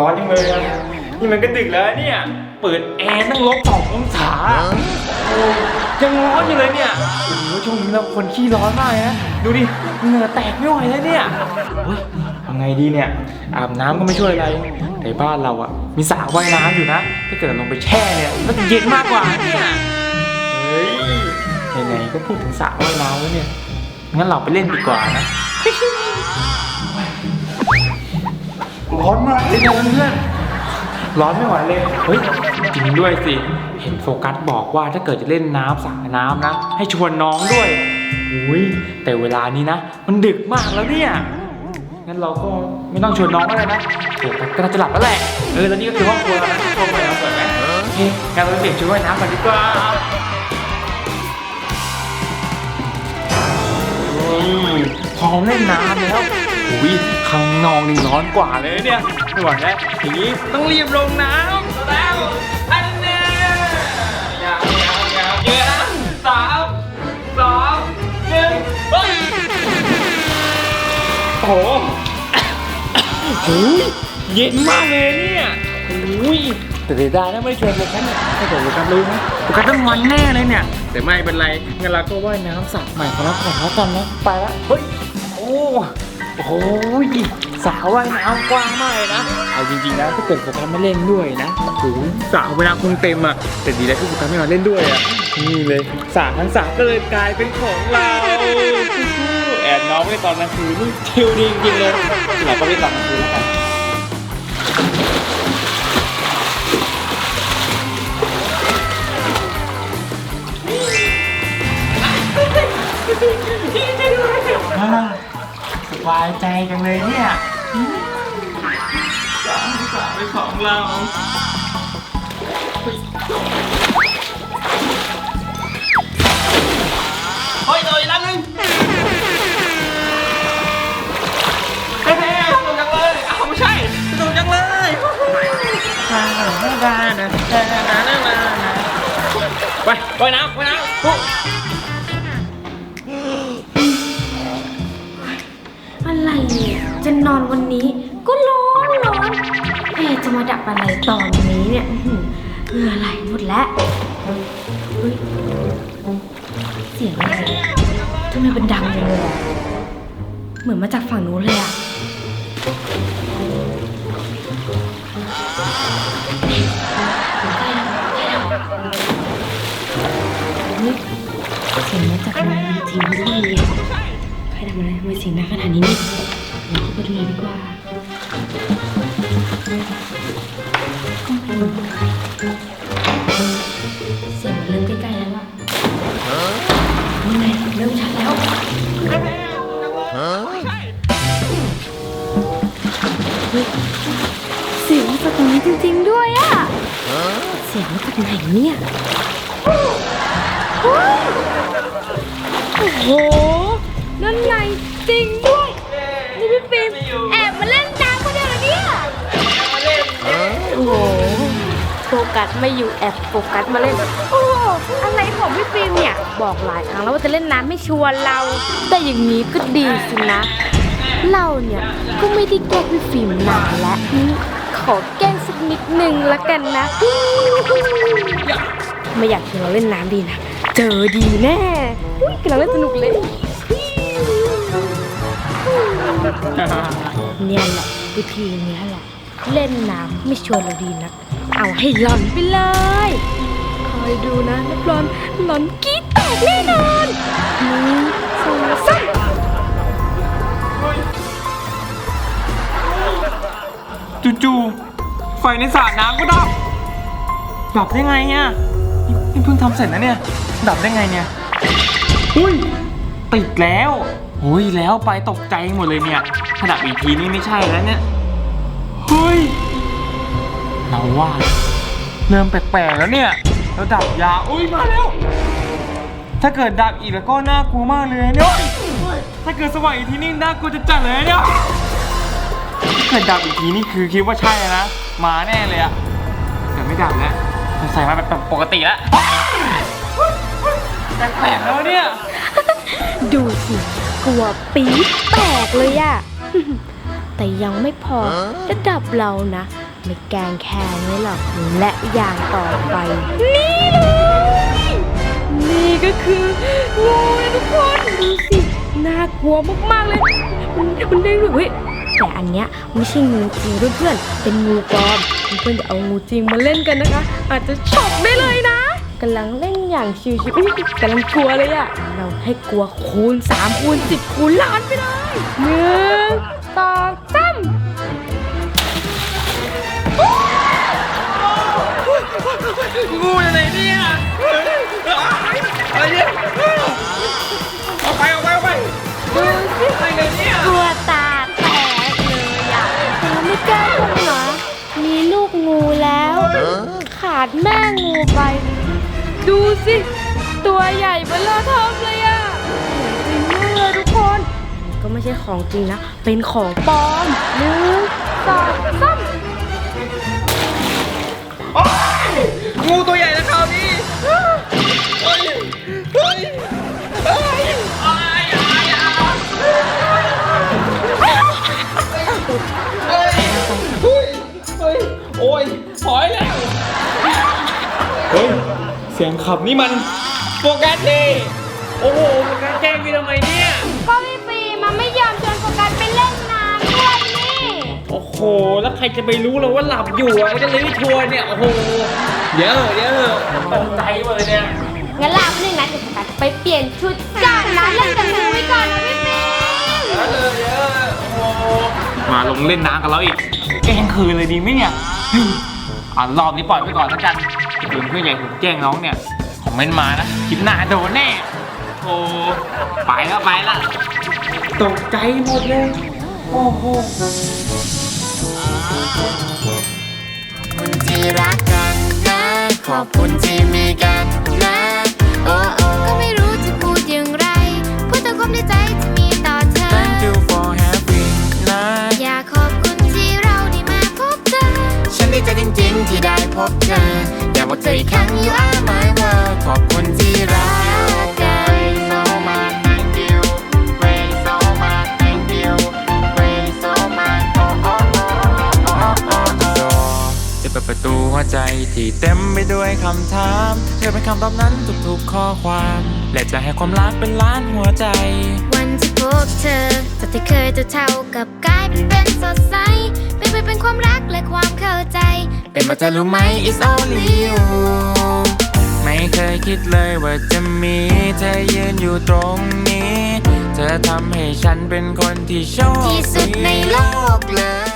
ร้อนจังเลยอะนี่มันก็ดึกแล้วเนี่ย เปิดแอร์ตั้งลบสององศาโอ้ยังร้อนอยู่เลยเนี่ย โอ้โหช่วงนี้เราคนขี้ร้อนมากเลยนะ ดูดิ เหงื่อแตกไม่ไหวแล้วเนี่ยเฮ้ยทำไงดีเนี่ย อาบน้ำก็ไม่ช่วยอะไร แต่บ้านเราอะมีสระว่ายน้ำอยู่นะ ถ้าเกิดเราลงไปแช่เนี่ย มันจะเย็นมากกว่าเนี่ย เฮ้ยไหนๆก็พูดถึงสระว่ายน้ำแล้วเนี่ย งั้นเราไปเล่นดีกว่านะ ร้อนมากเลยนะเพื่อนร้อนไม่ไหวเลย เฮ้ยจริงด้วยสิ เห็นโฟกัสบอกว่าถ้าเกิดจะเล่นน้ำสระน้ำนะ ให้ชวนน้องด้วยอุ้ยแต่เวลานี้นะ มันดึกมากแล้วเนี่ย งั้นเราก็ไม่ต้องชวนน้องก็ได้นะโฟกัสก็น่าจะหลับแล้วแหละ เออแล้วนี่ก็คือห้องครัวแล้วนะห้องครัวเราเปิดไหมโอเคงั้นเราไปเปลี่ยนชุดว่ายน้ำกันดีกว่าพร้อมเล่นน้ำแล้ว อุ้ยข้างนอกนี่ร้อนกว่าเลยเนี่ยไม่ไหวแล้วอย่างนี้ต้องรีบลงน้ำแล้วอันเนี้ยยาวยาวยาวเยอะนะสามสองหนึ่งเฮ้ยโอ้โหโอ้ยเย็นมากเลยเนี่ยโอ้ยแต่เสียดายนะไม่ชวนโฟกัสเนี่ยถ้าเกิดโฟกัสรู้นะโฟกัสต้องงอนแน่เลยเนี่ย แต่ไม่เป็นไรงั้นเราก็ว่ายน้ำสระใหม่ของเราก่อนแล้วกันนะไปละเฮ้ยโอ้ โอ้โหสาวว่ายน้ำกว้างมากเลยนะเอาจริงๆนะถ้าเกิดโฟกัสไม่เล่นด้วยนะโอ้โหสระว่ายน้ำคงเต็มอะแต่ดีแล้วที่โฟกัสไม่มาเล่นด้วยอะนี่เลยสระทั้งสระก็เลยกลายเป็นของเราแอบน้องไว้ตอนกลางคืนนี่ชิลดีจริงๆเลยเราก็เล่นตอนกลางคืนแล้วกันอ่า สบายใจจังเลยเนี่ยสามสามเป็นของเราเฮ้ยตัวอีกแล้วนึงเฮ้ยสนุกจังเลยอ้าวไม่ใช่สนุกจังเลยไปไปน้ำไปน้ำปุ๊บ จะนอนวันนี้ ก็ร้อนร้อนแอร์จะมาดับอะไรตอนนี้เนี่ยอื้อหือเหงื่อไหลหมดแล้วเฮ้ยเสียงอะไรทำไมเป็นดังจังเลยอะเหมือนมาจากฝั่งนู้นเลยอะเฮ้ยเสียงมาจากในทีวีเลยใครทำอะไรทำไมเสียงดังขนาดนี้เนี่ย เดี๋ยวเข้าไปดูหน่อยดีกว่าเสียงเริ่มใกล้ๆแล้วอะนี่ไงเริ่มชัดแล้ว เสียงมาจากตรงนี้จริงๆด้วยอะเสียงมาจากไหนเนี่ยเฮ้ยโอ้โหนั่นไงจริงด้วย กัสไม่อยู่แอบโฟกัสมาเล่น โอ้อะไรของพี่ฟิล์มเนี่ย บอกหลายครั้งแล้วว่าจะเล่นน้ำไม่ชวนเรา แต่อย่างนี้ก็ดีสินะ เราเนี่ยก็ไม่ได้แกล้งพี่ฟิล์มนานแล้วขอแกล้งสักนิดหนึ่งละกันนะ ไม่อยากชวนเราเล่นน้ำดีนะ เจอดีแน่กำลังเล่นสนุกเลยเนี่ยแหละวิธีเนี้ยแหละ เล่นน้ำไม่ชวนเราดีนะเอาให้หล่อนไปเลย คอยดูนะรับรองหล่อนกรี๊ดแตกแน่นอนหนึ่งสองสามจู่ๆไฟในสระน้ำก็ดับ ดับได้ไงเนี่ยนี่นี่เพิ่งทำเสร็จนะเนี่ย ดับได้ไงเนี่ย อุ้ย ติดแล้วโอ้ยแล้วไปตกใจหมดเลยเนี่ยถ้าดับอีกทีนี่ไม่ใช่แล้วเนี่ย เฮ้ย เราว่า เริ่มแปลกๆแล้วเนี่ยแล้วดับยา อุ้ยมาแล้ว ถ้าเกิดดับอีกแล้วก็น่ากลัวมากเลยเนี่ยเฮ้ยถ้าเกิดสว่างอีกทีนี่น่ากลัวจะจัดเลยเนี่ย ถ้าเกิดดับอีกทีนี่คือคิดว่าใช่นะ มาแน่เลยอะแต่ไม่ดับแล้วใส่มาแบบปกติแล้วแปลกๆแล้วเนี่ย ดูสิกลัวปี๊ดแตกเลยอะ แต่ยังไม่พอจะดับเรานะ ไม่แกล้งแค่นี้หรอกและอย่างต่อไป นี่เลย นี่ก็คืองูนะทุกคนดูสิน่ากลัวมากๆเลยมันมันเด้งด้วยเว้ยแต่อันเนี้ยไม่ใช่งูจริงเพื่อนๆเป็นงูปลอมเพื่อนๆจะเอางูจริงมาเล่นกันนะคะ อาจจะช็อกได้เลยนะกำลังเล่นอย่างชิวๆอุ๊ยกำลังกลัวเลยอะเราให้กลัวคูณ3คูณ10คูณล้านไปเลยหนึ่ง สองสามงูอยู่ไหนเนี่ยอะไรเนี่ยออกไปออกไปออกไปดูสิอะไรกันเนี่ยกลัวตาแตกเลยอะเราไม่กล้าทำหรอมีลูกงูแล้ว ขาดแม่งูไป ดูสิ ตัวใหญ่เบลอเทอมเลย ก็ไม่ใช่ของจริงนะ เป็นของปลอมหนึ่งสองสามงูตัวใหญ่นะคราวนี้เฮ้ยเฮ้ยเฮ้ยเฮ้ยอายอายอายเฮ้ยเฮ้ยเฮ้ยโอ้ยถอยแล้ว เฮ้ย เสียงขับนี่มันโฟกัสดิโอ้โหโฟกัสแกล้งพี่ทำไมเนี่ย ห แล้วใครจะไปรู้เราว่าหลับอยู่อะก็เลยชวนเนี่ย โอ้โหเดี๋ยวเดี๋ยวตกใจหมดเลยเนี่ย งั้นลาไปหนึ่งนะเดี๋ยวโฟกัสไปเปลี่ยนชุดก่อนนะเล่นกับหนูไว้ก่อนนะพี่ปีเดี๋ยวเดี๋ยวโอ้โหมาลงเล่นน้ำกับเราอีกแกล้งคืนเลยดีไหมเนี่ยเฮ้ยอ่ารอบนี้ปล่อยไปก่อนแล้วกันเพื่อนเพื่อนใหญ่ผมแกล้งน้องเนี่ยคอมเมนต์มานะคลิปหน้าโดนแน่ โอ้ไปแล้วไปแล้วตกใจหมดเลย โอ้โห คุณที่รักกันนะ ขอบคุณที่มีกันนะ โอ้โอ้ก็ไม่รู้จะพูดอย่างไร พูดแต่ความในใจที่มีต่อเธอ Thank you for having นะ อยากขอบคุณที่เราได้มาพบเธอ ฉันดีใจจริงๆที่ได้พบเธอ อยากบอกเธออีกครั้ง you are my world ขอบคุณที่รัก ปิดประตูหัวใจที่เต็มไปด้วยคำถาม เธอเป็นคำตอบนั้นทุกๆข้อความ และจะให้ความรักเป็นล้านหัวใจ วันที่พบเธอจากที่เคยจะเท่ากับกลายเป็นเป็นสดใสเป็นไปเป็นความรักและความเข้าใจ เป็นมาเธอรู้ไหม it's only you ไม่เคยคิดเลยว่าจะมีเธอยืนอยู่ตรงนี้ เธอทำให้ฉันเป็นคนที่โชคที่สุดในดี